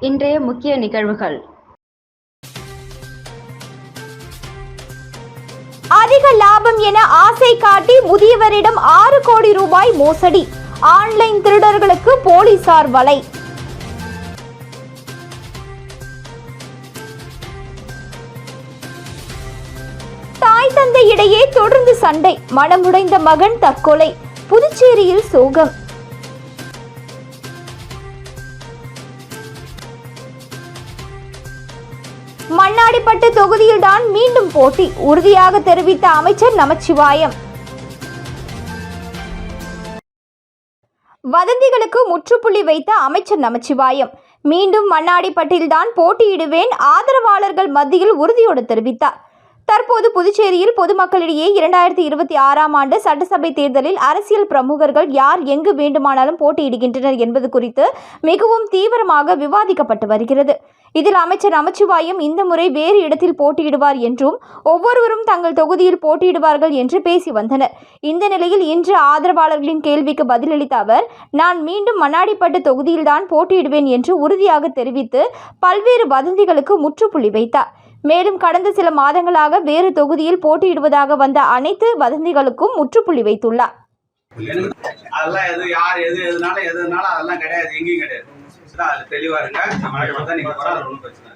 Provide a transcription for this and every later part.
இன்றைய முக்கிய நிகழ்வுகள். அதிக லாபம் என ஆசை காட்டி முதியவரிடம் ஆறு கோடி ரூபாய் மோசடி. ஆன்லைன் திருடர்களுக்கு போலீசார் வலை. தாய் தந்தை இடையே தொடர்ந்து சண்டை. மனமுடைந்த மகன் தற்கொலை. புதுச்சேரியில் சோகம். மண்ணாடிப்பட்டு தொகுதியில்தான் மீண்டும் போட்டி. உறுதியாக தெரிவித்த அமைச்சர் நமச்சிவாயம். வதந்திகளுக்கு முற்றுப்புள்ளி வைத்த அமைச்சர் நமச்சிவாயம். மீண்டும் மண்ணாடிப்பட்டில்தான் போட்டியிடுவேன் ஆதரவாளர்கள் மத்தியில் உறுதியோடு தெரிவித்தார். தற்போது புதுச்சேரியில் பொதுமக்களிடையே இரண்டாயிரத்தி இருபத்தி ஆறாம் ஆண்டு சட்டசபை தேர்தலில் அரசியல் பிரமுகர்கள் யார் எங்கு வேண்டுமானாலும் போட்டியிடுகின்றனர் என்பது குறித்து மிகவும் தீவிரமாக விவாதிக்கப்பட்டு வருகிறது. இதில் அமைச்சர் நமச்சிவாயம் இந்த முறை வேறு இடத்தில் போட்டியிடுவார் என்றும் ஒவ்வொருவரும் தங்கள் தொகுதியில் போட்டியிடுவார்கள் என்று பேசி வந்தனர். இந்த நிலையில் இன்று ஆதரவாளர்களின் கேள்விக்கு பதிலளித்த அவர் நான் மீண்டும் மண்ணாடிப்பட்டு தொகுதியில்தான் போட்டியிடுவேன் என்று உறுதியாக தெரிவித்து பல்வேறு வதந்திகளுக்கு முற்றுப்புள்ளி வைத்தார். மேலும் கடந்த சில மாதங்களாக வேறு தொகுதியில் போட்டியிடுவதாக வந்த அனைத்து வதந்திகளுக்கும் முற்றுப்புள்ளி வைத்துள்ளார். அதெல்லாம் எது யார் எது எதுனால எதுனால அதெல்லாம் கிடையாது எங்கேயும் கிடையாது. சரிங்களா? அதுல தெளிவா இருங்க. தான் ஒன்றும் பிரச்சனை.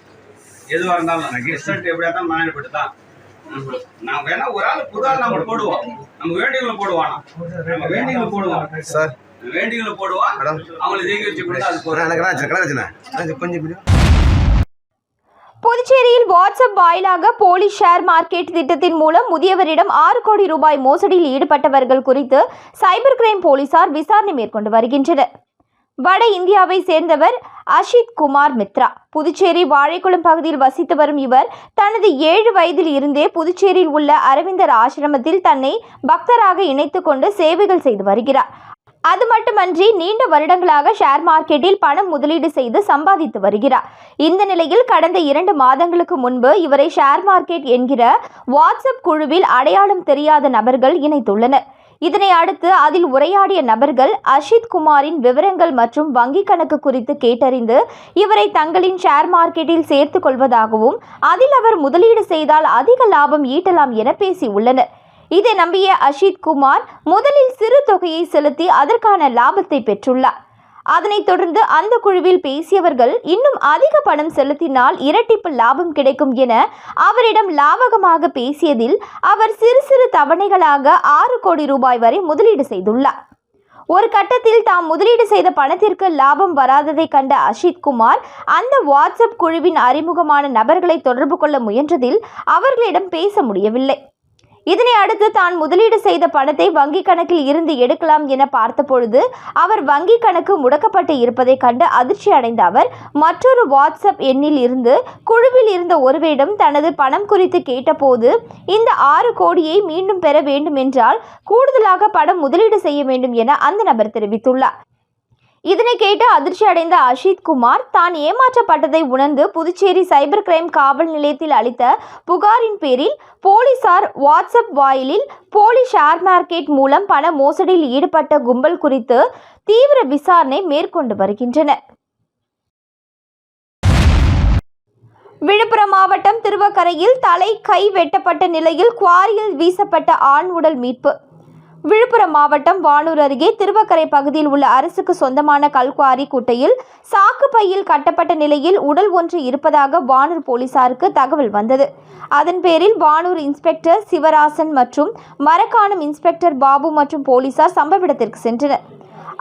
எதுவா இருந்தாலும் ரிசல்ட் எப்படியா தான் மலையாளப்பட்டு தான் நான் வேணா ஒரு ஆள் புது ஆள் நம்ம போடுவோம். நம்ம வேண்டிகளை போடுவானா? நம்ம வேண்டிகளை போடுவோம். சார். வேண்டிகளை போடுவோம். அவங்களை ஜெயிக்க வச்சு கொடுத்தா அது போதும். கொஞ்சம் புதுச்சேரியில் வாட்ஸ்அப் வாயிலாக போலி ஷேர் மார்க்கெட் திட்டத்தின் மூலம் முதியவரிடம் ஆறு கோடி ரூபாய் மோசடியில் ஈடுபட்டவர்கள் குறித்து சைபர் கிரைம் போலீசார் விசாரணை மேற்கொண்டு வருகின்றனர். வட இந்தியாவை சேர்ந்தவர் அஷித் குமார் மித்ரா. புதுச்சேரி வாழைக்குளம் பகுதியில் வசித்து வரும் இவர் தனது ஏழு வயதில் இருந்தே புதுச்சேரியில் உள்ள அரவிந்தர் ஆசிரமத்தில் தன்னை பக்தராக இணைத்து கொண்டு சேவைகள் செய்து வருகிறார். அது மட்டுமன்றி நீண்ட வருடங்களாக ஷேர் மார்க்கெட்டில் பணம் முதலீடு செய்து சம்பாதித்து வருகிறார். இந்த நிலையில் கடந்த இரண்டு மாதங்களுக்கு முன்பு இவரை ஷேர் மார்க்கெட் என்கிற வாட்ஸ்அப் குழுவில் அடையாளம் தெரியாத நபர்கள் இணைத்துள்ளனர். இதனை அடுத்து அதில் உரையாடிய நபர்கள் அஷித் குமாரின் விவரங்கள் மற்றும் வங்கி கணக்கு குறித்து கேட்டறிந்து இவரை தங்களின் ஷேர் மார்க்கெட்டில் சேர்த்துக் கொள்வதாகவும் அதில் அவர் முதலீடு செய்தால் அதிக லாபம் ஈட்டலாம் என பேசியுள்ளனர். இதை நம்பிய அஷித் குமார் முதலில் சிறு தொகையை செலுத்தி அதற்கான லாபத்தை பெற்றுள்ளார். அதனைத் தொடர்ந்து அந்த குழுவில் பேசியவர்கள் இன்னும் அதிக பணம் செலுத்தினால் இரட்டிப்பு லாபம் கிடைக்கும் என அவரிடம் லாபகமாக பேசியதில் அவர் சிறு சிறு தவணைகளாக ஆறு கோடி ரூபாய் வரை முதலீடு செய்துள்ளார். ஒரு கட்டத்தில் தாம் முதலீடு செய்த பணத்திற்கு லாபம் வராததை கண்ட அஷித் குமார் அந்த வாட்ஸ்அப் குழுவின் அறிமுகமான நபர்களை தொடர்பு கொள்ள முயன்றதில் அவர்களிடம் பேச முடியவில்லை. இதனை அடுத்து தான் முதலீடு செய்த பணத்தை வங்கி கணக்கில் இருந்து எடுக்கலாம் என பார்த்தபொழுது அவர் வங்கி கணக்கு முடக்கப்பட்டு இருப்பதை கண்டு அதிர்ச்சி அடைந்த அவர் மற்றொரு வாட்ஸ்அப் எண்ணில் இருந்து குழுவில் இருந்த ஒருவரிடம் தனது பணம் குறித்து கேட்டபோது இந்த ஆறு கோடியை மீண்டும் பெற வேண்டும் என்றால் கூடுதலாக பணம் முதலீடு செய்ய வேண்டும் என அந்த நபர் தெரிவித்துள்ளார். இதனை கேட்டு அதிர்ச்சி அடைந்த அஷித் குமார் தான் ஏமாற்றப்பட்டதை உணர்ந்து புதுச்சேரி சைபர் கிரைம் காவல் நிலையத்தில் அளித்த புகாரின் பேரில் போலீசார் வாட்ஸ்அப் வாயிலில் போலி ஷேர் மார்க்கெட் மூலம் பண மோசடியில் ஈடுபட்ட கும்பல் குறித்து தீவிர விசாரணை மேற்கொண்டு வருகின்றனர். விழுப்புரம் மாவட்டம் திருவக்கரையில் தலை கை வெட்டப்பட்ட நிலையில் குவாரியில் வீசப்பட்ட ஆண் உடல் மீட்பு. விழுப்புரம் மாவட்டம் வானூர் அருகே திருவக்கரை பகுதியில் உள்ள அரசுக்கு சொந்தமான கல்குவாரி குட்டையில் சாக்கு பையில் கட்டப்பட்ட நிலையில் உடல் ஒன்று இருப்பதாக வானூர் போலீசாருக்கு தகவல் வந்தது. அதன் பேரில் வானூர் இன்ஸ்பெக்டர் சிவராசன் மற்றும் மரக்காணம் இன்ஸ்பெக்டர் பாபு மற்றும் போலீசார் சம்பவ இடத்திற்கு சென்றனர்.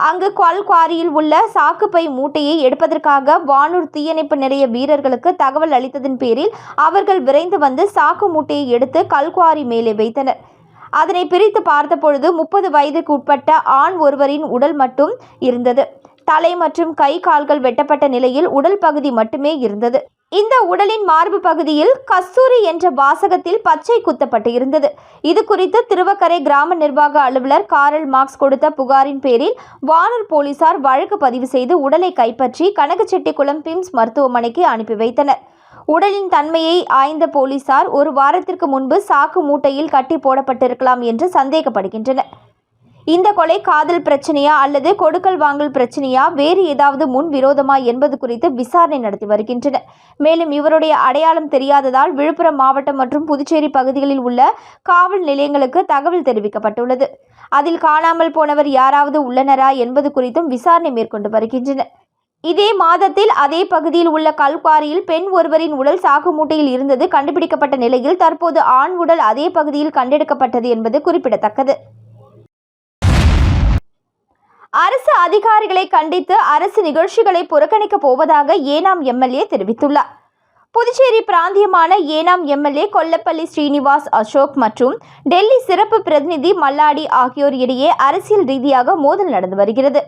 அங்கு கல்குவாரியில் உள்ள சாக்குப்பை மூட்டையை எடுப்பதற்காக வானூர் தீயணைப்பு நிலைய வீரர்களுக்கு தகவல் அளித்ததன் பேரில் அவர்கள் விரைந்து வந்து சாக்கு மூட்டையை எடுத்து கல்குவாரி மேலே வைத்தனர். அதனை பிரித்து பார்த்தபொழுது முப்பது வயதுக்கு உட்பட்ட ஆண் ஒருவரின் உடல் மட்டும் இருந்தது. தலை மற்றும் கை கால்கள் வெட்டப்பட்ட நிலையில் உடல் பகுதி மட்டுமே இருந்தது. இந்த உடலின் மார்பு பகுதியில் கஸ்தூரி என்ற வாசகத்தில் பச்சை குத்தப்பட்டு இருந்தது. இது குறித்து திருவக்கரை கிராம நிர்வாக அலுவலர் காரல் மார்க்ஸ் கொடுத்த புகாரின் பேரில் வானூர் போலீசார் வழக்கு பதிவு செய்து உடலை கைப்பற்றி கனகச்செட்டிக்குளம் பிம்ஸ் மருத்துவமனைக்கு அனுப்பி வைத்தனர். உடலின் தன்மையை ஆய்ந்த போலீசார் ஒரு வாரத்திற்கு முன்பு சாக்கு மூட்டையில் கட்டி போடப்பட்டிருக்கலாம் என்று சந்தேகப்படுகின்றனர். இந்த கொலை காதல் பிரச்சனையா அல்லது கொடுக்கல் வாங்கல் பிரச்சனையா? வேறு ஏதாவது முன் விரோதமா என்பது குறித்து விசாரணை நடத்தி வருகின்றனர். மேலும் இவருடைய அடையாளம் தெரியாததால் விழுப்புரம் மாவட்டம் மற்றும் புதுச்சேரி பகுதிகளில் உள்ள காவல் நிலையங்களுக்கு தகவல் தெரிவிக்கப்பட்டுள்ளது. அதில் காணாமல் போனவர் யாராவது உள்ளனரா என்பது குறித்தும் விசாரணை மேற்கொண்டு வருகின்றனர். இதே மாதத்தில் அதே பகுதியில் உள்ள கல்குவாரியில் பெண் ஒருவரின் உடல் சாக்கு மூட்டையில் இருந்தது. கண்டுபிடிக்கப்பட்ட நிலையில் தற்போது ஆண் உடல் அதே பகுதியில் கண்டெடுக்கப்பட்டது என்பது குறிப்பிடத்தக்கது. அரசு அதிகாரிகளை கண்டித்து அரசு நிகழ்ச்சிகளை புறக்கணிக்கப் போவதாக ஏனாம் எம்எல்ஏ தெரிவித்துள்ளார். புதுச்சேரி பிராந்தியமான ஏனாம் எம்எல்ஏ கொல்லப்பள்ளி ஸ்ரீனிவாஸ் அசோக் மற்றும் டெல்லி சிறப்பு பிரதிநிதி மல்லாடி ஆகியோர் இடையே அரசியல் ரீதியாக மோதல் நடந்து வருகிறது.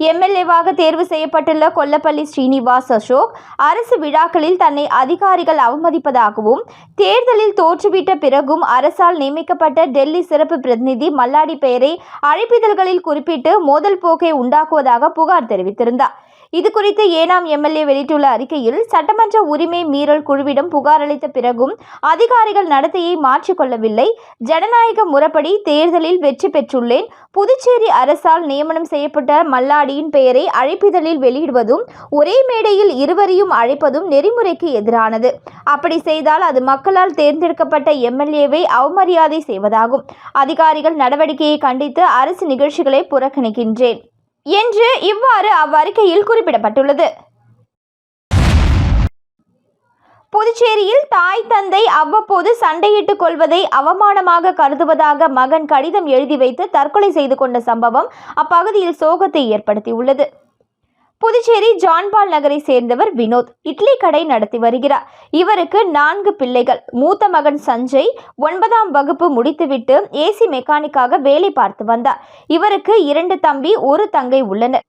எம்எல்ஏவாக தேர்வு செய்யப்பட்டுள்ள கொல்லப்பள்ளி ஸ்ரீனிவாஸ் அசோக் அரசு விழாக்களில் தன்னை அதிகாரிகள் அவமதிப்பதாகவும் தேர்தலில் தோற்றுவிட்ட பிறகும் அரசால் நியமிக்கப்பட்ட டெல்லி சிறப்பு பிரதிநிதி மல்லாடி பெயரை அழைப்பிதழ்களில் குறிப்பிட்டு மோதல் போக்கை உண்டாக்குவதாக புகார் தெரிவித்திருந்தார். இது குறித்து ஏனாம் எம்எல்ஏ வெளியிட்டுள்ள அறிக்கையில் சட்டமன்ற உரிமை மீறல் குழுவிடம் புகார் அளித்த பிறகும் அதிகாரிகள் நடத்தையை மாற்றிக்கொள்ளவில்லை. ஜனநாயக முறைப்படி தேர்தலில் வெற்றி பெற்றுள்ளேன். புதுச்சேரி அரசால் நியமனம் செய்யப்பட்ட மல்லாடியின் பெயரை அழைப்பிதழில் வெளியிடுவதும் ஒரே மேடையில் இருவரையும் அழைப்பதும் நெறிமுறைக்கு எதிரானது. அப்படி செய்தால் அது மக்களால் தேர்ந்தெடுக்கப்பட்ட எம்எல்ஏவை அவமரியாதை செய்வதாகும். அதிகாரிகள் நடவடிக்கையை கண்டித்து அரசு நிகழ்ச்சிகளை புறக்கணிக்கின்றேன். என்று இவ்வாறு அவ்வறிக்கையில் குறிப்பிடப்பட்டுள்ளது. புதுச்சேரியில் தாய் தந்தை அவ்வப்போது சண்டையிட்டுக் கொள்வதை அவமானமாக கருதுவதாக மகன் கடிதம் எழுதி வைத்து தற்கொலை செய்து கொண்ட சம்பவம் அப்பகுதியில் சோகத்தை ஏற்படுத்தியுள்ளது. புதுச்சேரி ஜான்பால் நகரை சேர்ந்தவர் வினோத். இட்லி கடை நடத்தி வருகிறார். இவருக்கு நான்கு பிள்ளைகள். மூத்த மகன் சஞ்சய் ஒன்பதாம் வகுப்பு முடித்துவிட்டு ஏசி மெக்கானிக்காக வேலை பார்த்து வந்தார். இவருக்கு இரண்டு தம்பி ஒரு தங்கை உள்ளனர்.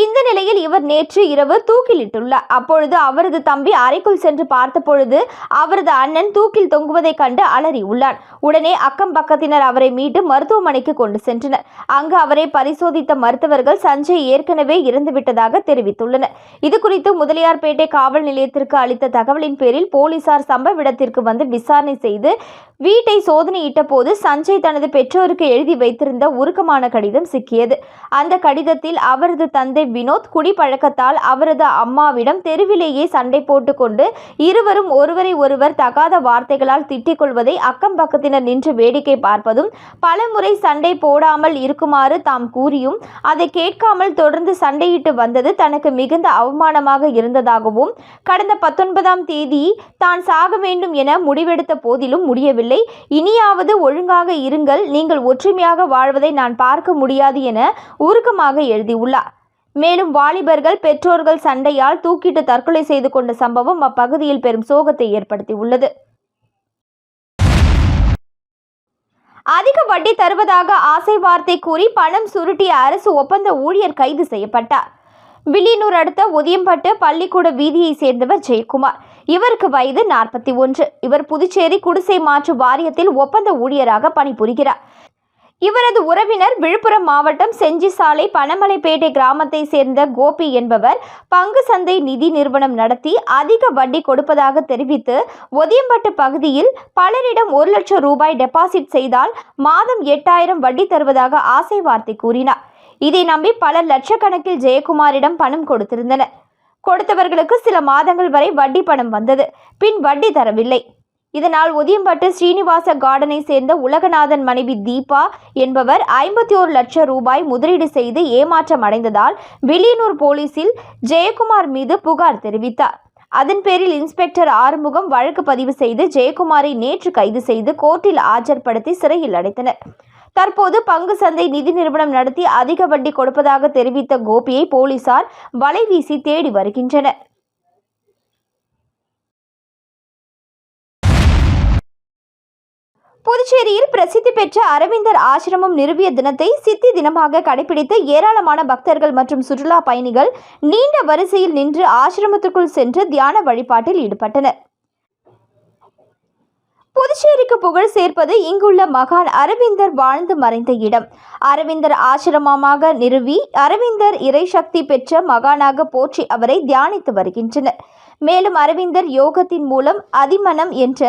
இந்த நிலையில் இவர் நேற்று இரவு தூக்கிலிட்டுள்ளார். அப்பொழுது அவரது தம்பி அறைக்குள் சென்று பார்த்தபொழுது அவரது அண்ணன் தூக்கில் தொங்குவதைக் கண்டு அலறி உள்ளான் உடனே அக்கம் பக்கத்தினர் அவரை மீட்டு மருத்துவமனைக்கு கொண்டு சென்றனர். அங்கு அவரை பரிசோதித்த மருத்துவர்கள் சஞ்சய் ஏற்கனவே இறந்துவிட்டதாக தெரிவித்துள்ளனர். இது குறித்து முதலியார்பேட்டை காவல் நிலையத்திற்கு அளித்த தகவலின் பேரில் போலீசார் சம்பவ இடத்திற்கு வந்து விசாரணை செய்து வீட்டை சோதனையிட்ட போது சஞ்சய் தனது பெற்றோருக்கு எழுதி வைத்திருந்த உருக்கமான கடிதம் சிக்கியது. அந்த கடிதத்தில் அவரது தந்தை வினோத் குடிப்பழக்கத்தால் அவரது அம்மாவிடம் தெருவிலேயே சண்டை போட்டுக்கொண்டு இருவரும் ஒருவரை ஒருவர் தகாத வார்த்தைகளால் திட்டிக் கொள்வதை அக்கம் பக்கத்தினர் நின்று வேடிக்கை பார்ப்பதும் பலமுறை சண்டை போடாமல் இருக்குமாறு தாம் கூறியும் அதை கேட்காமல் தொடர்ந்து சண்டையிட்டு வந்தது தனக்கு மிகுந்த அவமானமாக இருந்ததாகவும் கடந்த பத்தொன்பதாம் தேதி தான் சாக வேண்டும் என முடிவெடுத்த போதிலும் முடியவில்லை. இனியாவது ஒழுங்காக இருங்கள் நீங்கள் ஒற்றுமையாக வாழ்வதை நான் பார்க்க முடியாது என உருக்கமாக எழுதியுள்ளார். மேலும் வாலிபர்கள் பெற்றோர்கள் சண்டையால் தூக்கிட்டு தற்கொலை செய்து கொண்ட சம்பவம் அப்பகுதியில் பெரும் சோகத்தை ஏற்படுத்தியுள்ளது. அதிக வட்டி தருவதாக ஆசை வார்த்தை கூறி பணம் சுருட்டிய அரசு ஒப்பந்த ஊழியர் கைது செய்யப்பட்டார். வில்லியனூர் அடுத்த உதியம்பட்டு பள்ளிக்கூட வீதியை சேர்ந்தவர் ஜெயக்குமார். இவருக்கு வயது நாற்பத்தி ஒன்று. இவர் புதுச்சேரி குடிசை மாற்று வாரியத்தில் ஒப்பந்த ஊழியராக பணிபுரிகிறார். இவரது உறவினர் விழுப்புரம் மாவட்டம் செஞ்சி சாலை பனமலைப்பேட்டை கிராமத்தை சேர்ந்த கோபி என்பவர் பங்கு சந்தை நிதி நிறுவனம் நடத்தி அதிக வட்டி கொடுப்பதாக தெரிவித்து ஒதியம்பட்டு பகுதியில் பலரிடம் ஒரு லட்சம் ரூபாய் டெபாசிட் செய்தால் மாதம் எட்டாயிரம் வட்டி தருவதாக ஆசை வார்த்தை கூறினார். இதை நம்பி பலர் லட்சக்கணக்கில் ஜெயக்குமாரிடம் பணம் கொடுத்திருந்தனர். கொடுத்தவர்களுக்கு சில மாதங்கள் வரை வட்டி பணம் வந்தது. பின் வட்டி தரவில்லை. இதனால் உதியம்பட்டு ஸ்ரீனிவாச கார்டனை சேர்ந்த உலகநாதன் மனைவி தீபா என்பவர் ஐம்பத்தி ஒரு லட்சம் ரூபாய் முதலீடு செய்து ஏமாற்றம் அடைந்ததால் வில்லியனூர் போலீசில் ஜெயக்குமார் மீது புகார் தெரிவித்தார். அதன் பேரில் இன்ஸ்பெக்டர் ஆறுமுகம் வழக்கு பதிவு செய்து ஜெயக்குமாரை நேற்று கைது செய்து கோர்ட்டில் ஆஜர்படுத்தி சிறையில் அடைத்தனர். தற்போது பங்கு சந்தை நிதி நிறுவனம் நடத்தி அதிக வட்டி கொடுப்பதாக தெரிவித்த கோபியை போலீசார் வலைவீசி தேடி வருகின்றனர். புதுச்சேரியில் பிரசித்தி பெற்ற அரவிந்தர் ஆசிரமம் நிறுவிய தினத்தை சித்தி தினமாக கடைபிடித்த ஏராளமான பக்தர்கள் மற்றும் சுற்றுலா பயணிகள் நீண்ட வரிசையில் நின்று ஆசிரமத்துக்குள் சென்று தியான வழிபாட்டில் ஈடுபட்டனர். புதுச்சேரிக்கு புகழ் சேர்ப்பது இங்குள்ள மகான் அரவிந்தர் வாழ்ந்து மறைந்த இடம். அரவிந்தர் ஆசிரமமாக நிறுவி அரவிந்தர் இறைசக்தி பெற்ற மகானாக போற்றி அவரை தியானித்து வருகின்றனர். மேலும் அரவிந்தர் யோகத்தின் மூலம் அதிமனம் என்ற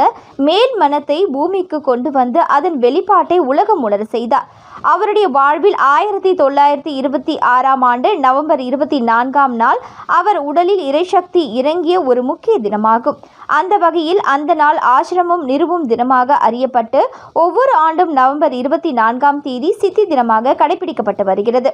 மேல் மனத்தை பூமிக்கு கொண்டு வந்து அதன் வெளிப்பாட்டை உலகம் உணர செய்தார். அவருடைய வாழ்வில் ஆயிரத்தி தொள்ளாயிரத்தி இருபத்தி ஆறாம் ஆண்டு நவம்பர் இருபத்தி நான்காம் நாள் அவர் உடலில் இறைசக்தி இறங்கிய ஒரு முக்கிய தினமாகும். அந்த வகையில் அந்த நாள் ஆசிரமம் நிறுவும் தினமாக அறியப்பட்டு ஒவ்வொரு ஆண்டும் நவம்பர் இருபத்தி நான்காம் தேதி சித்தி தினமாக கடைபிடிக்கப்பட்டு வருகிறது.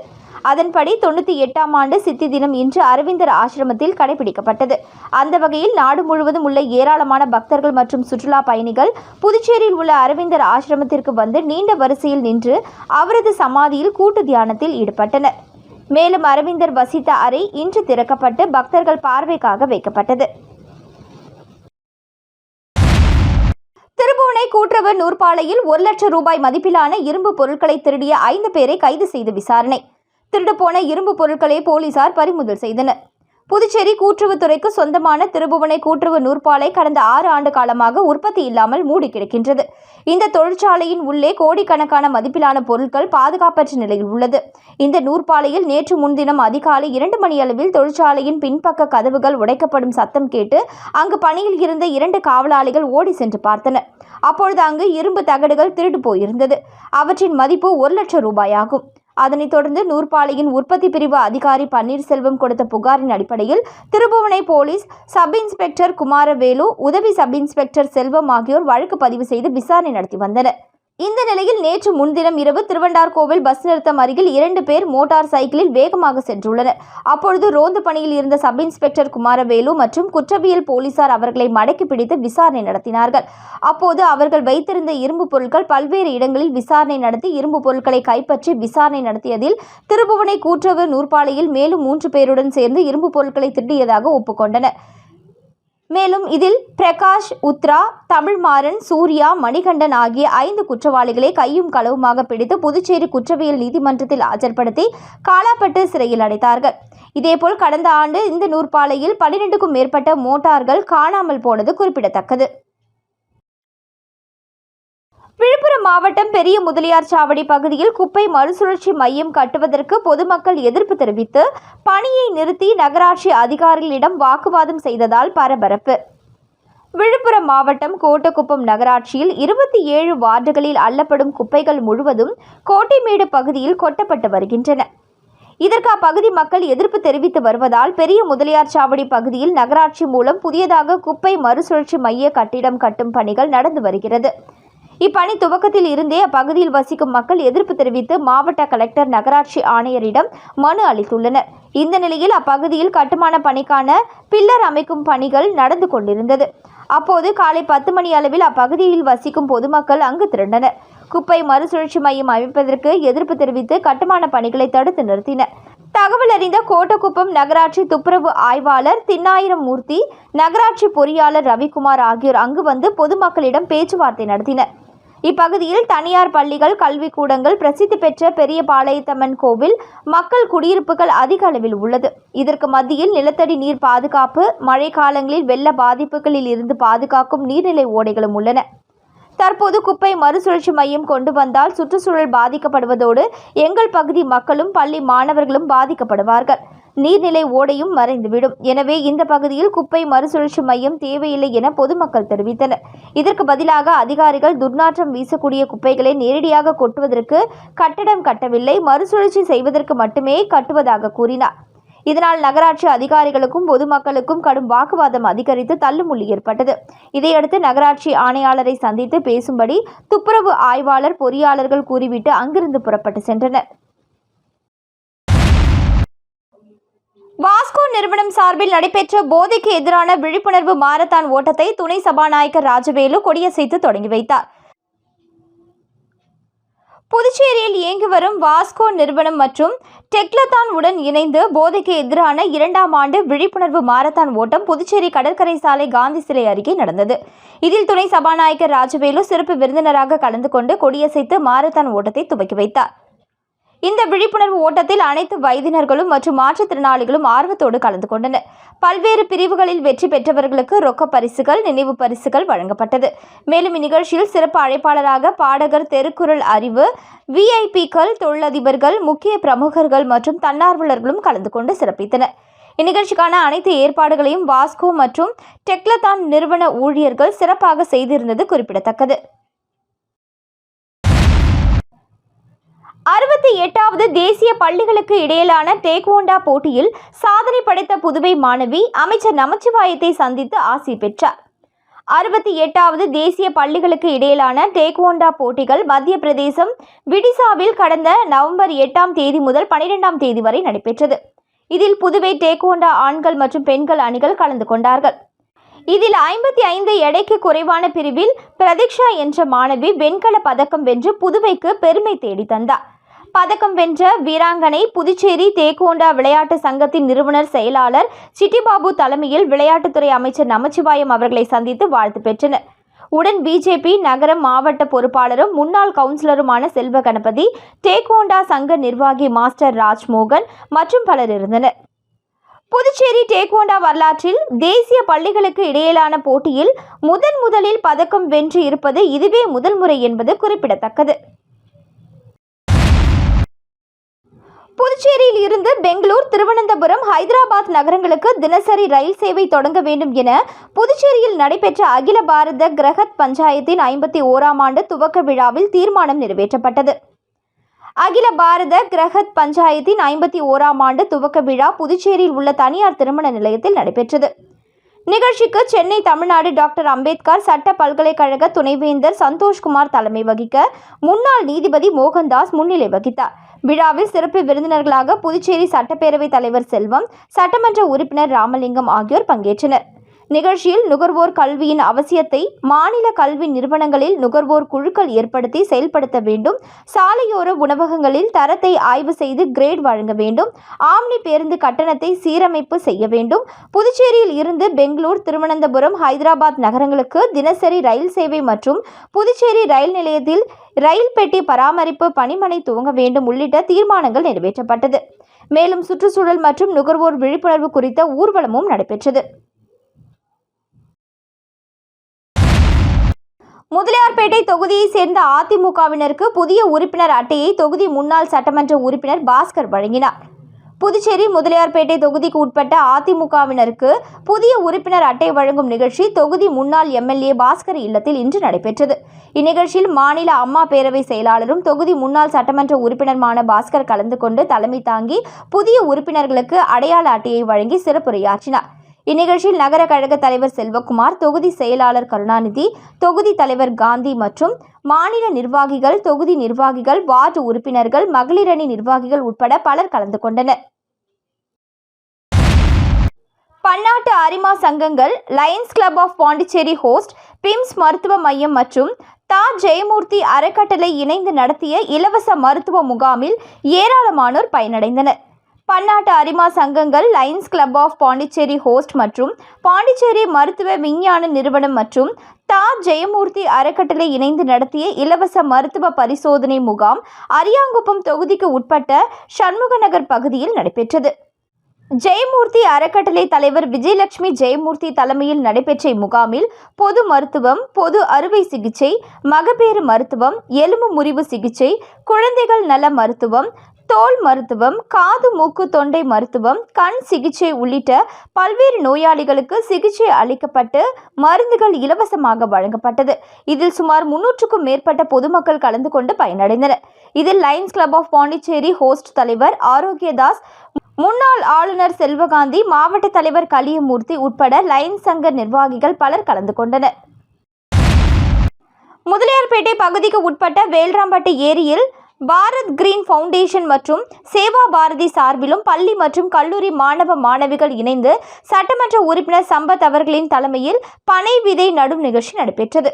அதன்படி தொண்ணூற்றி எட்டாம் ஆண்டு சித்தி தினம் இன்று அரவிந்தர் ஆசிரமத்தில் கடைபிடிக்கப்பட்டது. அந்த வகையில் நாடு முழுவதும் உள்ள ஏராளமான பக்தர்கள் மற்றும் சுற்றுலா பயணிகள் புதுச்சேரியில் உள்ள அரவிந்தர் ஆசிரமத்திற்கு வந்து நீண்ட வரிசையில் நின்று அவரது சமாதியில் கூட்டு தியானத்தில் ஈடுபட்டனர். மேலும் அரவிந்தர் வசித்த அறை இன்று திறக்கப்பட்டு பக்தர்கள் பார்வைக்காக வைக்கப்பட்டது. திருபுவனை கூட்டுறவு நூற்பாலையில் ஒரு லட்சம் ரூபாய் மதிப்பிலான இரும்பு பொருட்களை திருடிய ஐந்து பேரை கைது செய்து விசாரணை. திருடுபோன இரும்பு பொருட்களை போலீசார் பறிமுதல் செய்தனர். புதுச்சேரி கூட்டுறவுத்துறைக்கு சொந்தமான திருபுவனை கூட்டுறவு நூற்பாலை கடந்த ஆறு ஆண்டு காலமாக உற்பத்தி இல்லாமல் மூடி கிடக்கின்றது. இந்த தொழிற்சாலையின் உள்ளே கோடிக்கணக்கான மதிப்பிலான பொருட்கள் பாதுகாப்பற்ற நிலையில் உள்ளது. இந்த நூற்பாலையில் நேற்று முன்தினம் அதிகாலை இரண்டு மணி அளவில் தொழிற்சாலையின் பின்பக்க கதவுகள் உடைக்கப்படும் சத்தம் கேட்டு அங்கு பணியில் இருந்த இரண்டு காவலாளிகள் ஓடி சென்று பார்த்தனர். அப்பொழுது அங்கு இரும்பு தகடுகள் திருடு போயிருந்தது. அவற்றின் மதிப்பு ஒரு லட்சம் ரூபாயாகும். அதனைத் தொடர்ந்து நூற்பாலையின் உற்பத்தி பிரிவு அதிகாரி பன்னீர்செல்வம் கொடுத்த புகாரின் அடிப்படையில் Thirubuvanai police sub inspector Kumaravelu உதவி சப் இன்ஸ்பெக்டர் செல்வம் ஆகியோர் வழக்கு பதிவு செய்து விசாரணை நடத்தி வந்தனர். இந்த நிலையில் நேற்று முன்தினம் இரவு திருவண்டார்கோவில் பஸ் நிறுத்தம் அருகில் இரண்டு பேர் மோட்டார் சைக்கிளில் வேகமாக சென்றுள்ளனர். அப்பொழுது ரோந்து பணியில் இருந்த சப் இன்ஸ்பெக்டர் குமாரவேலு மற்றும் குற்றவியல் போலீசார் அவர்களை மடக்கி பிடித்து விசாரணை நடத்தினார்கள். அப்போது அவர்கள் வைத்திருந்த இரும்பு பொருட்கள் பல்வேறு இடங்களில் விசாரணை நடத்தி இரும்பு பொருட்களை கைப்பற்றி விசாரணை நடத்தியதில் திருபுவனை கூட்டுறவு நூற்பாலையில் மேலும் மூன்று பேருடன் சேர்ந்து இரும்பு பொருட்களை திருடியதாக ஒப்புக்கொண்டனர். மேலும் இதில் பிரகாஷ் உத்ரா தமிழ்மாறன் சூர்யா மணிகண்டன் ஆகிய ஐந்து குற்றவாளிகளை கையும் களவுமாக பிடித்து புதுச்சேரி குற்றவியல் நீதிமன்றத்தில் ஆஜர்படுத்தி காலாப்பட்டு சிறையில் அடைத்தார்கள். இதேபோல் கடந்த ஆண்டு இந்த நூற்பாலையில் பன்னிரெண்டுக்கும் மேற்பட்ட மோட்டார்கள் காணாமல் போனது குறிப்பிடத்தக்கது. விழுப்புரம் மாவட்டம் பெரிய முதலியார் சாவடி பகுதியில் குப்பை மறுசுழற்சி மையம் கட்டுவதற்கு பொதுமக்கள் எதிர்ப்பு தெரிவித்து பணியை நிறுத்தி நகராட்சி அதிகாரிகளிடம் வாக்குவாதம் செய்ததால் பரபரப்பு. விழுப்புரம் மாவட்டம் கோட்டக்குப்பம் நகராட்சியில் இருபத்தி ஏழு வார்டுகளில் அள்ளப்படும் குப்பைகள் முழுவதும் கோட்டைமேடு பகுதியில் கொட்டப்பட்டு வருகின்றன. இதற்கு அப்பகுதி மக்கள் எதிர்ப்பு தெரிவித்து வருவதால் பெரிய முதலியார் சாவடி பகுதியில் நகராட்சி மூலம் புதியதாக குப்பை மறுசுழற்சி மைய கட்டிடம் கட்டும் பணிகள் நடந்து வருகிறது. இப்பணி துவக்கத்தில் இருந்தே அப்பகுதியில் வசிக்கும் மக்கள் எதிர்ப்பு தெரிவித்து மாவட்ட கலெக்டர் நகராட்சி ஆணையரிடம் மனு அளித்துள்ளனர். இந்த நிலையில் அப்பகுதியில் கட்டுமான பணிக்கான பில்லர் அமைக்கும் பணிகள் நடந்து கொண்டிருந்தது. அப்போது காலை பத்து மணி அளவில் அப்பகுதியில் வசிக்கும் பொதுமக்கள் அங்கு திரண்டனர். குப்பை மறுசுழற்சி மையம் அமைப்பதற்கு எதிர்ப்பு தெரிவித்து கட்டுமான பணிகளை தடுத்து நிறுத்தினர். தகவல் அறிந்த கோட்டக்குப்பம் நகராட்சி துப்புரவு ஆய்வாளர் தின்னாயிரம் மூர்த்தி நகராட்சி பொறியாளர் ரவிக்குமார் ஆகியோர் அங்கு வந்து பொதுமக்களிடம் பேச்சுவார்த்தை நடத்தினர். இப்பகுதியில் தனியார் பள்ளிகள் கல்விக்கூடங்கள் பிரசித்தி பெற்ற பெரிய பாளையத்தம்மன் கோவில் மக்கள் குடியிருப்புகள் அதிக அளவில் உள்ளது. இதற்கு மத்தியில் நிலத்தடி நீர் பாதுகாப்பு மழை காலங்களில் வெள்ள பாதிப்புகளில் இருந்து பாதுகாக்கும் நீர்நிலை ஓடைகளும் உள்ளன. தற்போது குப்பை மறுசுழற்சி மையம் கொண்டு வந்தால் சுற்றுச்சூழல் பாதிக்கப்படுவதோடு எங்கள் பகுதி மக்களும் பள்ளி மாணவர்களும் பாதிக்கப்படுவார்கள். நீர்நிலை ஓடையும் மறைந்துவிடும். எனவே இந்த பகுதியில் குப்பை மறுசுழற்சி மையம் தேவையில்லை என பொதுமக்கள் தெரிவித்தனர். இதற்கு பதிலாக அதிகாரிகள் துர்நாற்றம் வீசக்கூடிய குப்பைகளை நேரடியாக கொட்டுவதற்கு கட்டடம் கட்டவில்லை மறுசுழற்சி செய்வதற்கு மட்டுமே கட்டுவதாக கூறினார். இதனால் நகராட்சி அதிகாரிகளுக்கும் பொதுமக்களுக்கும் கடும் வாக்குவாதம் அதிகரித்து தள்ளுமுள்ளி ஏற்பட்டது. இதையடுத்து நகராட்சி ஆணையாளரை சந்தித்து பேசும்படி துப்புரவு ஆய்வாளர் பொறியாளர்கள் கூறிவிட்டு அங்கிருந்து புறப்பட்டு சென்றனர். வாஸ்கோ நிறுவனம் சார்பில் நடைபெற்ற போதைக்கு எதிரான விழிப்புணர்வு மாரத்தான் ஓட்டத்தை துணை சபாநாயகர் ராஜவேலு கொடியசைத்து தொடங்கி வைத்தார். புதுச்சேரியில் இயங்கி வரும் வாஸ்கோ நிறுவனம் மற்றும் டெக்லதான் உடன் இணைந்து போதைக்கு எதிரான இரண்டாம் ஆண்டு விழிப்புணர்வு மாரத்தான் ஓட்டம் புதுச்சேரி கடற்கரை சாலை காந்தி சிலை அருகே நடந்தது. இதில் துணை சபாநாயகர் ராஜவேலு சிறப்பு விருந்தினராக கலந்து கொண்டு கொடியசைத்து மாரத்தான் ஓட்டத்தை துவக்கி வைத்தார். இந்த விழிப்புணர்வு ஓட்டத்தில் அனைத்து வயதினர்களும் மற்றும் மாற்றுத்திறனாளிகளும் ஆர்வத்தோடு கலந்து கொண்டனர். பல்வேறு பிரிவுகளில் வெற்றி பெற்றவர்களுக்கு ரொக்க பரிசுகள் நினைவு பரிசுகள் வழங்கப்பட்டது. மேலும் இந்நிகழ்ச்சியில் சிறப்பு அழைப்பாளராக பாடகர் தெருக்குறள் அறிவு விஐபிக்கள் தொழிலதிபர்கள் முக்கிய பிரமுகர்கள் மற்றும் தன்னார்வலர்களும் கலந்து கொண்டு சிறப்பித்தனர். இந்நிகழ்ச்சிக்கான அனைத்து ஏற்பாடுகளையும் வாஸ்கோ மற்றும் டெக்லதான் நிறுவன ஊழியர்கள் சிறப்பாக செய்திருந்தது குறிப்பிடத்தக்கது. அறுபத்தி எட்டாவது தேசிய பள்ளிகளுக்கு இடையிலான தேக்வோண்டா போட்டியில் சாதனை படைத்த புதுவை மாணவி அமைச்சர் நமச்சிவாயத்தை சந்தித்து ஆசி பெற்றார். அறுபத்தி எட்டாவது தேசிய பள்ளிகளுக்கு இடையிலான டேக்வோண்டா போட்டிகள் மத்திய பிரதேசம் விடிசாவில் கடந்த நவம்பர் எட்டாம் தேதி முதல் பனிரெண்டாம் தேதி வரை நடைபெற்றது. இதில் புதுவை டேக்வோண்டா ஆண்கள் மற்றும் பெண்கள் அணிகள் கலந்து கொண்டார்கள். இதில் ஐம்பத்தி ஐந்து எடைக்கு குறைவான பிரிவில் பிரதீக்ஷா என்ற மாணவி வெண்கல பதக்கம் வென்று புதுவைக்கு பெருமை தேடி தந்தார். பதக்கம் வென்ற வீராங்கனை புதுச்சேரி தேக்கோண்டா விளையாட்டு சங்கத்தின் நிறுவனர் செயலாளர் சிட்டிபாபு தலைமையில் விளையாட்டுத்துறை அமைச்சர் நமச்சிவாயம் அவர்களை சந்தித்து வாழ்த்து பெற்றனர். உடன் பிஜேபி நகரம் மாவட்ட பொறுப்பாளரும் முன்னாள் கவுன்சிலருமான செல்வ கணபதி டேக்வோண்டா சங்க நிர்வாகி மாஸ்டர் ராஜ்மோகன் மற்றும் பலர் இருந்தனர். புதுச்சேரி டேக்வோண்டா வரலாற்றில் தேசிய பள்ளிகளுக்கு இடையிலான போட்டியில் முதன் முதலில் பதக்கம் வென்று இருப்பது இதுவே முதல் முறை என்பது குறிப்பிடத்தக்கது. புதுச்சேரியில் இருந்து பெங்களூர் திருவனந்தபுரம் ஹைதராபாத் நகரங்களுக்கு தினசரி ரயில் சேவை தொடங்க வேண்டும் என புதுச்சேரியில் நடைபெற்ற அகில பாரத கிரகத் பஞ்சாயத்தின் ஐம்பத்தி ஓராம் ஆண்டு துவக்க விழாவில் தீர்மானம் நிறைவேற்றப்பட்டது. அகில பாரத கிரகத் பஞ்சாயத்தின் ஐம்பத்தி ஓராம் ஆண்டு துவக்க விழா புதுச்சேரியில் உள்ள தனியார் திருமண நிலையத்தில் நடைபெற்றது. நிகழ்ச்சிக்கு சென்னை தமிழ்நாடு டாக்டர் அம்பேத்கர் சட்ட பல்கலைக்கழக துணைவேந்தர் சந்தோஷ்குமார் தலைமை வகிக்க முன்னாள் நீதிபதி மோகன்தாஸ் முன்னிலை வகித்தார். விழாவில் சிறப்பு விருந்தினர்களாக புதுச்சேரி சட்டப்பேரவைத் தலைவர் செல்வம் சட்டமன்ற உறுப்பினர் ராமலிங்கம் ஆகியோர் பங்கேற்றனர். நிகழ்ச்சியில் நுகர்வோர் கல்வியின் அவசியத்தை மாநில கல்வி நிறுவனங்களில் நுகர்வோர் குழுக்கள் ஏற்படுத்தி செயல்படுத்த வேண்டும். சாலையோர உணவகங்களில் தரத்தை ஆய்வு செய்து கிரேட் வழங்க வேண்டும். ஆம்னி பேருந்து கட்டணத்தை சீரமைப்பு செய்ய வேண்டும். புதுச்சேரியில் இருந்து பெங்களூர் திருவனந்தபுரம் ஹைதராபாத் நகரங்களுக்கு தினசரி ரயில் சேவை மற்றும் புதுச்சேரி ரயில் நிலையத்தில் ரயில் பெட்டி பராமரிப்பு பணிமனை துவங்க வேண்டும் உள்ளிட்ட தீர்மானங்கள் நிறைவேற்றப்பட்டது. மேலும் சுற்றுச்சூழல் மற்றும் நுகர்வோர் விழிப்புணர்வு குறித்த ஊர்வலமும் நடைபெற்றது. முதலியார்பேட்டை தொகுதியைச் சேர்ந்த அதிமுகவினருக்கு புதிய உறுப்பினர் அட்டையை தொகுதி முன்னாள் சட்டமன்ற உறுப்பினர் பாஸ்கர் வழங்கினார். புதுச்சேரி முதலியார்பேட்டை தொகுதிக்கு உட்பட்ட அதிமுகவினருக்கு புதிய உறுப்பினர் அட்டை வழங்கும் நிகழ்ச்சி தொகுதி முன்னாள் எம்எல்ஏ பாஸ்கர் இல்லத்தில் இன்று நடைபெற்றது. இந்நிகழ்ச்சியில் மாநில அம்மா பேரவை செயலாளரும் தொகுதி முன்னாள் சட்டமன்ற உறுப்பினருமான பாஸ்கர் கலந்து கொண்டு தலைமை தாங்கி புதிய உறுப்பினர்களுக்கு அடையாள அட்டையை வழங்கி சிறப்புரையாற்றினார். இந்நிகழ்ச்சியில் நகர கழக தலைவர் செல்வகுமார் தொகுதி செயலாளர் கருணாநிதி தொகுதி தலைவர் காந்தி மற்றும் மாநில நிர்வாகிகள் தொகுதி நிர்வாகிகள் வார்டு உறுப்பினர்கள் மகளிரணி நிர்வாகிகள் உட்பட பலர் கலந்து கொண்டனர். பன்னாட்டு அரிமா சங்கங்கள் lions club of Pondicherry host PIMS மருத்துவ மையம் மற்றும் தா. ஜெயமூர்த்தி அறக்கட்டளை இணைந்து நடத்திய இலவச மருத்துவ முகாமில் ஏராளமானோர் பயனடைந்தனர். பன்னாட்டு அரிமா சங்கங்கள் lions club of Pondicherry host மற்றும் பாண்டிச்சேரி மருத்துவ விஞ்ஞான நிறுவனம் மற்றும் தா ஜெயமூர்த்தி அறக்கட்டளை இணைந்து நடத்திய இலவச மருத்துவ பரிசோதனை முகாம் அரியாங்குப்பம் தொகுதிக்கு உட்பட்ட சண்முகநகர் பகுதியில் நடைபெற்றது. ஜெயமூர்த்தி அறக்கட்டளை தலைவர் விஜயலட்சுமி ஜெயமூர்த்தி தலைமையில் நடைபெற்ற இம்முகாமில் பொது மருத்துவம் பொது அறுவை சிகிச்சை மகப்பேறு மருத்துவம் எலும்பு முறிவு சிகிச்சை குழந்தைகள் நல மருத்துவம் தோல் மருத்துவம் காது மூக்கு தொண்டை மருத்துவம் கண் சிகிச்சை உள்ளிட்ட பல்வேறு நோயாளிகளுக்கு சிகிச்சை அளிக்கப்பட்டு மருந்துகள் இலவசமாக வழங்கப்பட்டது. இதில் சுமார் முன்னூற்றுக்கும் மேற்பட்ட பொதுமக்கள் கலந்து கொண்டு பயனடைந்தனர். இதில் lions club of Pondicherry host தலைவர் ஆரோக்கியதாஸ் முன்னாள் ஆளுநர் செல்வகாந்தி மாவட்ட தலைவர் கலியமூர்த்தி உட்பட லயன்ஸ் சங்க நிர்வாகிகள் பலர் கலந்து கொண்டனர். முதலியார்பேட்டை பகுதிக்கு உட்பட்ட வேல்ராம்பட்டு ஏரியில் பாரத் கிரீன் ஃபவுண்டேஷன் மற்றும் சேவா பாரதி சார்பிலும் பள்ளி மற்றும் கல்லூரி மாணவ மாணவிகள் இணைந்து சட்டமன்ற உறுப்பினர் சம்பத் அவர்களின் தலைமையில் பனை விதை நடும் நிகழ்ச்சி நடைபெற்றது.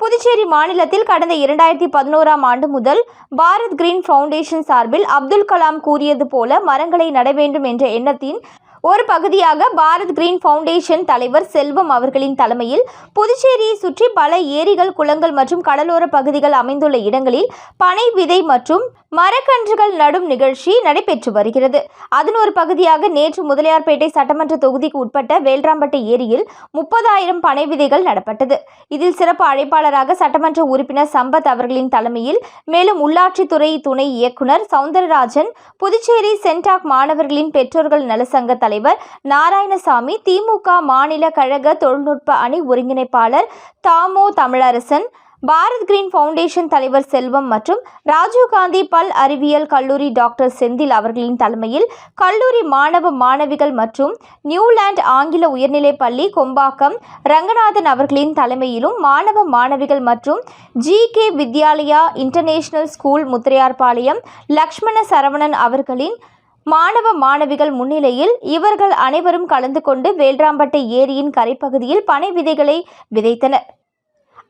புதுச்சேரி மாநிலத்தில் கடந்த இரண்டாயிரத்தி பதினோராம் ஆண்டு முதல் பாரத் கிரீன் ஃபவுண்டேஷன் சார்பில் அப்துல் கலாம் கூறியது போல மரங்களை நட வேண்டும் என்ற எண்ணத்தின் ஒரு பகுதியாக பாரத் கிரீன் ஃபவுண்டேஷன் தலைவர் செல்வம் அவர்களின் தலைமையில் புதுச்சேரியை சுற்றி பல ஏரிகள் குளங்கள் மற்றும் கடலோர பகுதிகள் அமைந்துள்ள இடங்களில் பனை விதை மற்றும் மரக்கன்றுகள் நடும் நிகழ்ச்சி நடைபெற்று வருகிறது. அதன் ஒரு பகுதியாக நேற்று முதலியார்பேட்டை சட்டமன்ற தொகுதிக்கு உட்பட்ட வேல்ராம்பட்டு ஏரியில் முப்பதாயிரம் பனை விதைகள் நடப்பட்டது. இதில் சிறப்பு அழைப்பாளராக சட்டமன்ற உறுப்பினர் சம்பத் அவர்களின் தலைமையில் மேலும் உள்ளாட்சித்துறை துணை இயக்குனர் சவுந்தரராஜன் புதுச்சேரி சென்டாக் மாணவர்களின் பெற்றோர்கள் நலசங்க தலைவர் நாராயணசாமி திமுக மாநில கழக தொழில்நுட்ப அணி ஒருங்கிணைப்பாளர் தாமோ தமிழரசன் பாரத் கிரீன் ஃபவுண்டேஷன் தலைவர் செல்வம் மற்றும் ராஜீவ்காந்தி பல் அறிவியல் கல்லூரி டாக்டர் செந்தில் அவர்களின் தலைமையில் கல்லூரி மாணவ மாணவிகள் மற்றும் நியூலாண்ட் ஆங்கில உயர்நிலைப் பள்ளி கொம்பாக்கம் ரங்கநாதன் அவர்களின் தலைமையிலும் மாணவ மாணவிகள் மற்றும் G K Vidyalaya international school Muthirayarpalayam Lakshmana Saravanan அவர்களின் மாணவ மாணவிகள் முன்னிலையில் இவர்கள் அனைவரும் கலந்து கொண்டு வேல்ராம்பட்டை ஏரியின் கரைப்பகுதியில் பனை விதைகளை விதைத்தனர்.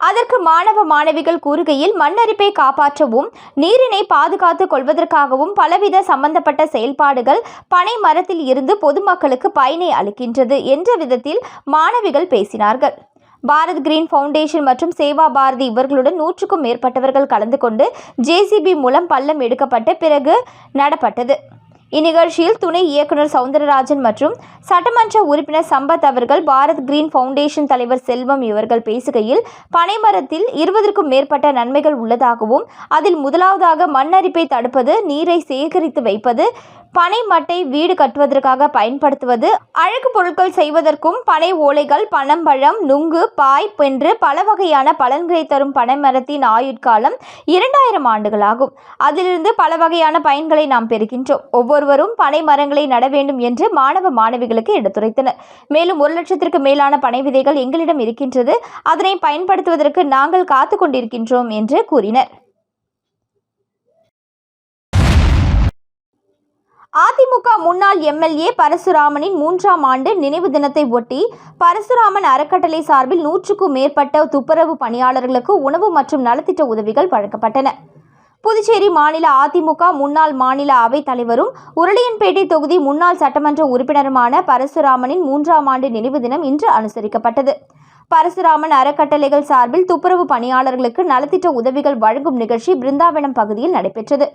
அதற்கு மாணவ மாணவிகள் கூறுகையில் மண்ணரிப்பை காப்பாற்றவும் நீரினை பாதுகாத்துக் கொள்வதற்காகவும் பலவித சம்பந்தப்பட்ட செயல்பாடுகள் பனை மரத்தில் இருந்து பொதுமக்களுக்கு பயனை அளிக்கின்றது என்ற விதத்தில் மாணவிகள் பேசினார்கள். பாரத் கிரீன் ஃபவுண்டேஷன் மற்றும் சேவா பாரதி இவர்களுடன் நூற்றுக்கும் மேற்பட்டவர்கள் கலந்து கொண்டு ஜேசிபி மூலம் பள்ளம் எடுக்கப்பட்ட பிறகு நடப்பட்டது. இந்நிகழ்ச்சியில் துணை இயக்குனர் சவுந்தரராஜன் மற்றும் சட்டமன்ற உறுப்பினர் சம்பத் அவர்கள் பாரத் கிரீன் ஃபவுண்டேஷன் தலைவர் செல்வம் இவர்கள் பேசுகையில் பனைமரத்தில் இருபதற்கும் மேற்பட்ட நன்மைகள் உள்ளதாகவும் அதில் முதலாவதாக மண்ணரிப்பை தடுப்பது நீரை சேகரித்து வைப்பது பனை மட்டை வீடு கட்டுவதற்காக பயன்படுத்துவது அழகு பொருட்கள் செய்வதற்கும் பனை ஓலைகள் பனம்பழம் நுங்கு பாய் என்று பல வகையான பலன்களை தரும் பனை மரத்தின் ஆயுட்காலம் இரண்டாயிரம் ஆண்டுகளாகும். அதிலிருந்து பல வகையான பயன்களை நாம் பெறுகின்றோம். ஒவ்வொருவரும் பனை மரங்களை நட வேண்டும் என்று மாணவ மாணவிகளுக்கு எடுத்துரைத்தனர். மேலும் ஒரு லட்சத்திற்கு மேலான பனை விதைகள் எங்களிடம் இருக்கின்றது. அதனை பயன்படுத்துவதற்கு நாங்கள் காத்து கொண்டிருக்கின்றோம் என்று கூறினர். அதிமுக முன்னாள் எம்எல்ஏ பரசுராமனின் மூன்றாம் ஆண்டு நினைவு தினத்தை ஒட்டி பரசுராமன் அறக்கட்டளை சார்பில் நூற்றுக்கும் மேற்பட்ட துப்புரவு பணியாளர்களுக்கு உணவு மற்றும் நலத்திட்ட உதவிகள் வழங்கப்பட்டன. புதுச்சேரி மாநில அதிமுக முன்னாள் மாநில அவைத் தலைவரும் உருளியன்பேட்டை தொகுதி முன்னாள் சட்டமன்ற உறுப்பினருமான பரசுராமனின் மூன்றாம் ஆண்டு நினைவு தினம் இன்று அனுசரிக்கப்பட்டது. பரசுராமன் அறக்கட்டளைகள் சார்பில் துப்புரவு பணியாளர்களுக்கு நலத்திட்ட உதவிகள் வழங்கும் நிகழ்ச்சி பிருந்தாவனம் பகுதியில் நடைபெற்றது.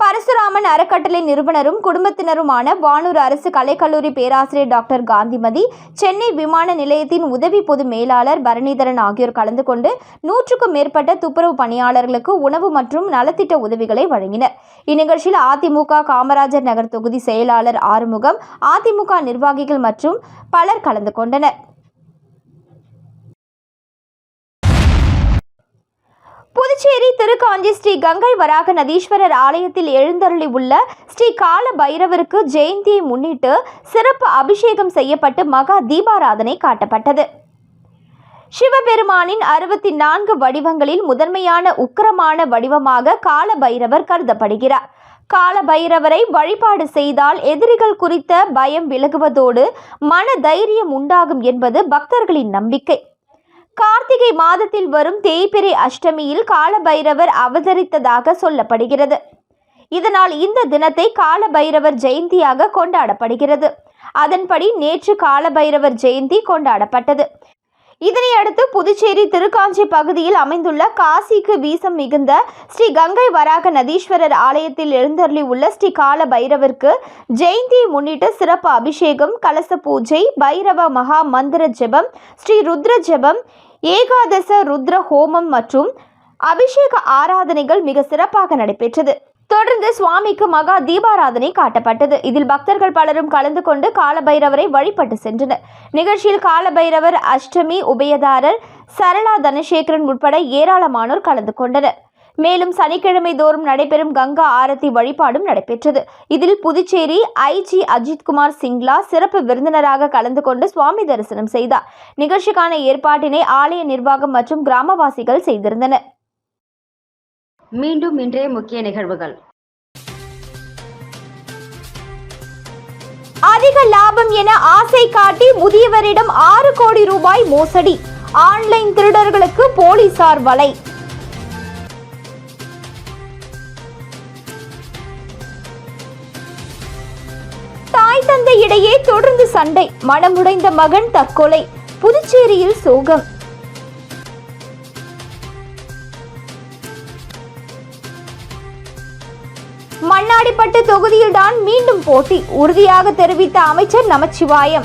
பரசுராமன் அறக்கட்டளை நிறுவனரும் குடும்பத்தினருமான வானூர் அரசு கலைக்கல்லூரி பேராசிரியர் டாக்டர் காந்திமதி சென்னை விமான நிலையத்தின் உதவி பொது மேலாளர் பரணிதரன் ஆகியோர் கலந்து கொண்டு நூற்றுக்கும் மேற்பட்ட துப்புரவு பணியாளர்களுக்கு உணவு மற்றும் நலத்திட்ட உதவிகளை வழங்கினர். இந்நிகழ்ச்சியில் அதிமுக காமராஜர் நகர் தொகுதி செயலாளர் ஆறுமுகம் அதிமுக நிர்வாகிகள் மற்றும் பலர் கலந்து கொண்டனர். புதுச்சேரி திருக்காஞ்சி ஸ்ரீ கங்கை வராக நதீஸ்வரர் ஆலயத்தில் எழுந்தருளி உள்ள ஸ்ரீ கால பைரவருக்கு ஜெயந்தியை முன்னிட்டு சிறப்பு அபிஷேகம் செய்யப்பட்டு மகா தீபாராதனை காட்டப்பட்டது. சிவபெருமானின் அறுபத்தி நான்கு வடிவங்களில் முதன்மையான உக்கிரமான வடிவமாக கால பைரவர் கருதப்படுகிறார். கால பைரவரை வழிபாடு செய்தால் எதிரிகள் குறித்த பயம் விலகுவதோடு மன தைரியம் உண்டாகும் என்பது பக்தர்களின் நம்பிக்கை. கார்த்திகை மாதத்தில் வரும் தேய்பிறை அஷ்டமியில் காலபைரவர் அவதரித்ததாக சொல்லப்படுகிறது. இதனால் இந்த தினத்தை காலபைரவர் ஜெயந்தியாக கொண்டாடப்படுகிறது. அதன்படி நேற்று காலபைரவர் ஜெயந்தி கொண்டாடப்பட்டது. இதனையடுத்து புதுச்சேரி திருக்காஞ்சி பகுதியில் அமைந்துள்ள காசிக்கு வீசம் மிகுந்த ஸ்ரீ கங்கை வராக நதீஸ்வரர் ஆலயத்தில் எழுந்தருளி உள்ள ஸ்ரீ கால பைரவருக்கு ஜெயந்தியை முன்னிட்டு சிறப்பு அபிஷேகம் கலச பூஜை பைரவ மகா மந்திர ஜெபம் ஸ்ரீ ருத்ர ஜெபம் ஏகாதச ருத்ர ஹோமம் மற்றும் அபிஷேக ஆராதனைகள் மிக சிறப்பாக நடைபெற்றது. தொடர்ந்து சுவாமிக்கு மகா தீபாராதனை காட்டப்பட்டது. இதில் பக்தர்கள் பலரும் கலந்து கொண்டு காலபைரவரை வழிபட்டு சென்றனர். நிகழ்ச்சியில் காலபைரவர் அஷ்டமி உபயதாரர் சரளா தனசேகரன் உட்பட ஏராளமானோர் கலந்து கொண்டனர். மேலும் சனிக்கிழமை தோறும் நடைபெறும் கங்கா ஆரத்தி வழிபாடும் நடைபெற்றது. இதில் புதுச்சேரி ஐஜி அஜித்குமார் சிங்லா சிறப்பு விருந்தினராக கலந்து கொண்டு சுவாமி தரிசனம் செய்தார். நிகழ்ச்சிக்கான ஏற்பாட்டினை ஆலய நிர்வாகம் மற்றும் கிராமவாசிகள் செய்திருந்தனர். மீண்டும் இன்றைய முக்கிய நிகழ்வுகள். அதிக லாபம் என ஆசை காட்டி முதியவரிடம் ஆறு கோடி ரூபாய் மோசடி. ஆன்லைன் திருடர்களுக்கு போலீசார் வலை. தாய் தந்தை இடையே தொடர்ந்து சண்டை. மனமுடைந்த மகன் தற்கொலை. புதுச்சேரியில் சோகம். மண்ணாடிப்பட்டு தொகுதியில்தான் மீண்டும் போட்டி. உறுதியாக தெரிவித்த அமைச்சர் நமச்சிவாயம்.